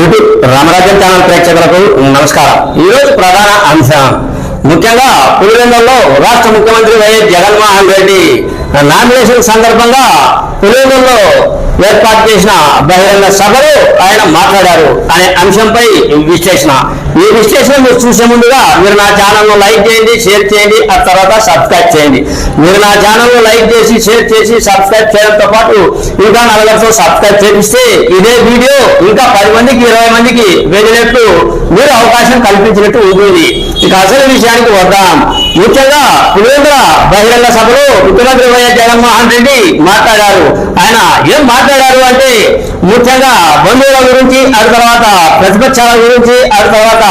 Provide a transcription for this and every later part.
YouTube రామరాజ్యం channel ప్రేక్షకులకు నమస్కారం. ఈరోజు ప్రధాన అంశం. ముఖ్యంగా పులివెందుల్లో రాష్ట్ర ముఖ్యమంత్రి వైఎస్ జగన్మోహన్ రెడ్డి నామినేషన్ సందర్భంగా పులివెందుల్లో ఏర్పాటు చేసిన బహిరంగ సభలో ఆయన మాట్లాడారు అనే అంశంపై విశ్లేషణ. ఈ విశ్లేషణ మీరు చూసే ముందుగా మీరు నా ఛానల్ను లైక్ చేయండి షేర్ చేయండి ఆ తర్వాత సబ్స్క్రైబ్ చేయండి. మీరు నా ఛానల్ను లైక్ చేసి షేర్ చేసి సబ్స్క్రైబ్ చేయడంతో పాటు ఇంకా నలుగురితో సబ్స్క్రైబ్ చేపిస్తే ఇదే వీడియో ఇంకా పది మందికి ఇరవై మందికి వెళ్ళినట్టు మీరు అవకాశం కల్పించినట్టు ఉంటుంది ఇక అసలు విషయానికి వద్దాం. ముఖ్యంగా పులివెందుల బహిరంగ సభలో ముఖ్యమంత్రి వైఎస్ జగన్మోహన్ రెడ్డి మాట్లాడారు. ఆయన ఏం మాట్లాడారు అంటే ముఖ్యంగా బంధువుల గురించి ఆ తర్వాత ప్రతిపక్షాల గురించి ఆ తర్వాత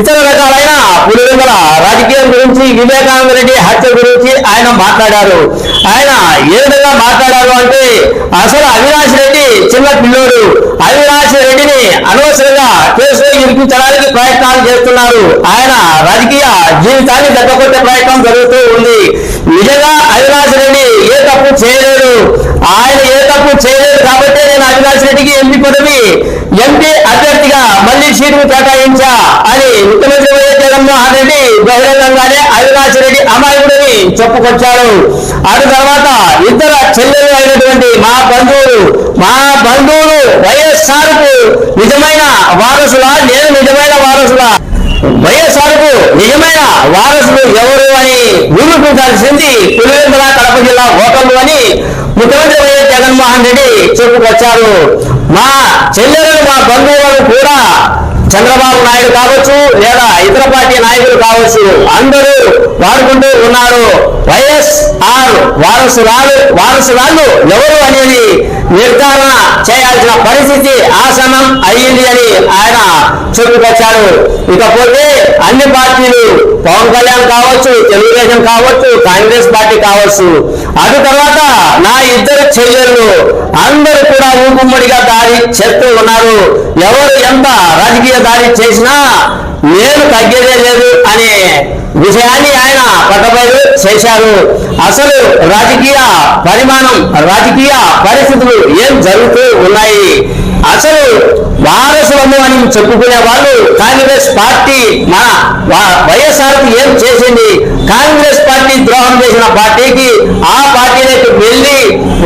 ఇతర రకాలైన పులివెందుల రాజకీయం గురించి వివేకానంద రెడ్డి హత్య గురించి ఆయన మాట్లాడారు. ఆయన ఏ విధంగా మాట్లాడారు అంటే అసలు అవినాష్ రెడ్డి చిన్న పిల్లోడు అవినాశి రెడ్డిని అనవసరంగా కేసులో ఇరికించడానికి ప్రయత్నాలు చేస్తున్నారు. ఆయన రాజకీయ జీవితాన్ని దెబ్బకొట్టే ప్రయత్నం జరుగుతూ ఉంది. నిజంగా అవినాష్ రెడ్డి ఏ తప్పు చేయలేదు ఆయన ఏ తప్పు చేయలేదు కాబట్టి నేను అవినాశ్ రెడ్డికి ఎంపీ పదవి ఎంపీ అభ్యర్థిగా మళ్ళీ సీటును కేటాయించా అని ముఖ్యమంత్రి వైఎస్ జగన్మోహన్ రెడ్డి బహిరంగంగానే అవినాశ్ రెడ్డి అని చెప్పుకొచ్చాడు అటు తర్వాత ఇద్దరు చెల్లెలు అయినటువంటి మా బంధువులు మా బంధువులు వైఎస్ఆర్కు నిజమైన వారసులా నేను నిజమైన వారసులా? వైఎస్ఆర్కు నిజమైన వారసులు ఎవరు అని నిరూపించాల్సింది పులివెందుల కడప జిల్లా ఓటర్లు అని ముఖ్యమంత్రి వైఎస్ జగన్మోహన్ రెడ్డి చెప్పుకొచ్చారు. మా చెల్లెలు మా బంధువులను కూడా చంద్రబాబు నాయుడు కావచ్చు లేదా ఇతర పార్టీ నాయకులు కావచ్చు అందరూ వాడుకుంటూ ఉన్నారు. వైఎస్ఆర్ వారసురాలు వారసురాళ్ళు ఎవరు అనేది నిర్ధారణ చేయాల్సిన పరిస్థితి ఆసనం అయ్యింది అని ఆయన చెప్పుకొచ్చారు. ఇకపోతే అన్ని పార్టీలు పవన్ కళ్యాణ్ కావచ్చు తెలుగుదేశం కావచ్చు కాంగ్రెస్ పార్టీ కావచ్చు అది తర్వాత నా ఇద్దరు చెల్లెళ్ళు అందరూ కూడా ఊపుమ్మడిగా దాడి చేస్తూ ఉన్నారు. ఎవరు ఎంత రాజకీయ దాడి చేసినా నేను తగ్గేదే లేదు అనే విషయాన్ని ఆయన పట్టబయలు చేశారు. అసలు రాజకీయ పరిమాణం రాజకీయ పరిస్థితులు ఏం జరుగుతూ ఉన్నాయి? అసలు వారసులము అని చెప్పుకునే వాళ్ళు కాంగ్రెస్ పార్టీ మన వైఎస్ఆర్ ఏం చేసింది? కాంగ్రెస్ పార్టీ ద్రోహం చేసిన పార్టీకి ఆ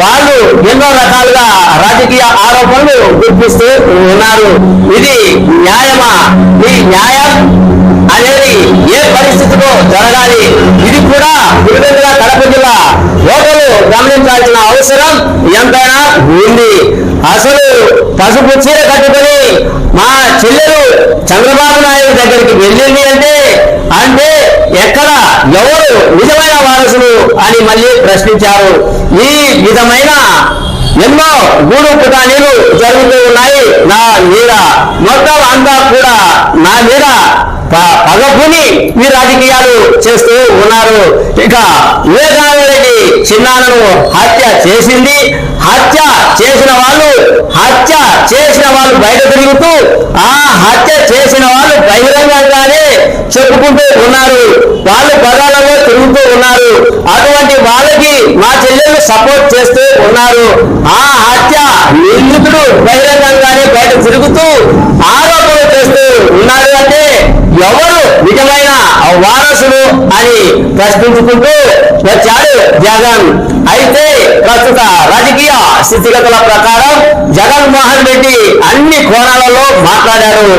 వాళ్ళు ఎన్నో రకాలుగా రాజకీయ ఆరోపణలు గుర్తిస్తూ ఉన్నారు. ఇది న్యాయమా? ఈ న్యాయం అనేది ఏ పరిస్థితిలో జరగాలి? ఇది కూడా గురువెందుల కడప జిల్లా ఓటర్లు గమనించాల్సిన అవసరం ఎంతైనా ఉంది. అసలు పసుపు చీర కట్టుకొని మా చెల్లెలు చంద్రబాబు నాయుడు దగ్గరికి వెళ్ళింది అంటే అంటే ఎవరు నిజమైన వారసులు అని మళ్ళీ ప్రశ్నించారు. ఈ విధమైన ఎన్నో గూడు పుటానీలు జరుగుతూ ఉన్నాయి. నా మీద మొత్తం అంతా కూడా నా మీద ప- పగపుని మీ రాజకీయాలు చేస్తూ ఉన్నారు. ఇక వివేకానంద చిన్నాలను హత్య చేసింది. హత్య చేసిన వాళ్ళు హత్య చేసిన వాళ్ళు బయట తిరుగుతూ ఆ హత్య చేసిన వాళ్ళు బహిరంగంగానే చెప్పుకుంటూ ఉన్నారు వాళ్ళు పదాలలో తిరుగుతూ ఉన్నారు అటువంటి వాళ్ళకి మా చెల్లెళ్ళు సపోర్ట్ చేస్తూ ఉన్నారు. ఆ హత్య నిందితుడు బహిరంగంగానే బయట తిరుగుతూ ఆరోపణలు చేస్తూ ఉన్నారు అంటే ఎవరు నిజమైన వారసుడు అని ప్రశ్నించుకుంటూ వచ్చాడు జగన్. అయితే ప్రస్తుత రాజకీయ స్థితిగతుల ప్రకారం జగన్మోహన్ రెడ్డి అన్ని కోణాలలో మాట్లాడారు.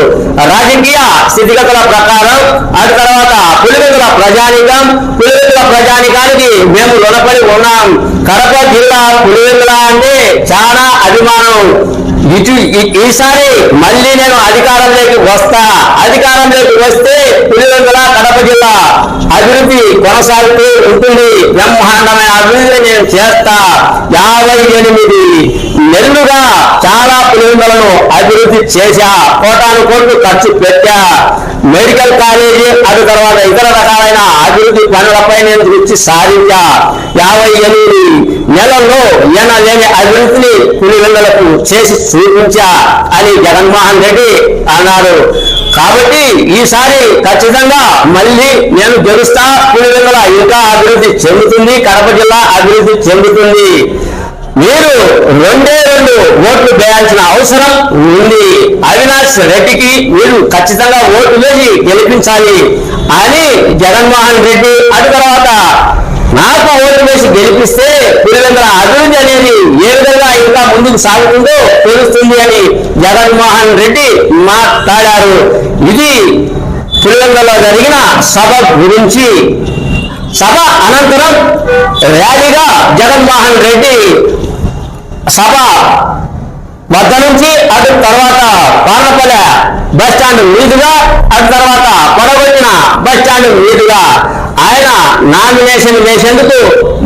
రాజకీయ స్థితిగతుల ప్రకారం ఆ తర్వాత పులివెందుల ప్రజానికం పులి ప్రజానికానికి మేము రుణపడి ఉన్నాం. కడప జిల్లా పులివెందుల అంటే చాలా అభిమానం. ఇటు ఈ- ఈసారి మళ్ళీ నేను అధికారంలోకి వస్తా. అధికారంలోకి వస్తే పులివెందుల కడప జిల్లా అభివృద్ధి కొనసాగుతూ ఉంటుంది. బ్రహ్మాండమైన అభివృద్ధి నేను చేస్తా. యాభై ఎనిమిది నెలలుగా చాలా పులివెందులను అభివృద్ధి చేశా. కోటాను కోట్లు ఖర్చు పెట్టా. మెడికల్ కాలేజీ అటు తర్వాత ఇతర రకాలైన అభివృద్ధి పనులపై నేను దృష్టి సారించా. యాభై ఎనిమిది నెలల్లో ఎనలేని అభివృద్ధిని పులివెందులకు చేసి చూపించా అని జగన్మోహన్ రెడ్డి అన్నారు. కాబట్టి ఈసారి ఖచ్చితంగా మళ్ళీ నేను గెలుస్తా పులివెందుల ఇంకా అభివృద్ధి చెందుతుంది కడప జిల్లా అభివృద్ధి చెందుతుంది. మీరు రెండే రెండు ఓట్లు వేయాల్సిన అవసరం ఉంది. అవినాష్ రెడ్డికి మీరు ఖచ్చితంగా ఓటు వేసి గెలిపించాలి అని జగన్మోహన్ రెడ్డి అటు తర్వాత నాకు ఓటు వేసి గెలిపిస్తే పిల్లలందరూ అభివృద్ధి అనేది ఏ విధంగా ఇంకా ముందుకు సాగుతుందో తెలుస్తుంది అని జగన్మోహన్ రెడ్డి మాట్లాడారు. ఇది పులివెందులో జరిగిన సభ గురించి. సభ అనంతరం ర్యాలీగా జగన్మోహన్ రెడ్డి సభ. వద్ద నుంచి అటు తర్వాత పార్లపల్లె బస్ స్టాండ్ మీదుగా అటు తర్వాత పొడగొట్టిన బస్ స్టాండ్ మీదుగా. ఆయన నామినేషన్ వేసేందుకు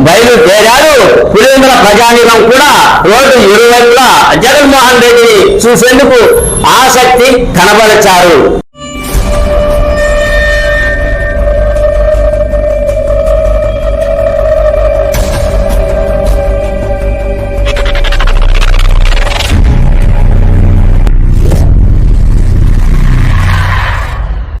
బయలుదేరారు పులివెందుల ప్రజానీకం కూడా రోడ్డు ఇరువైపులా జగన్మోహన్ రెడ్డిని చూసేందుకు ఆసక్తి కనబరిచారు.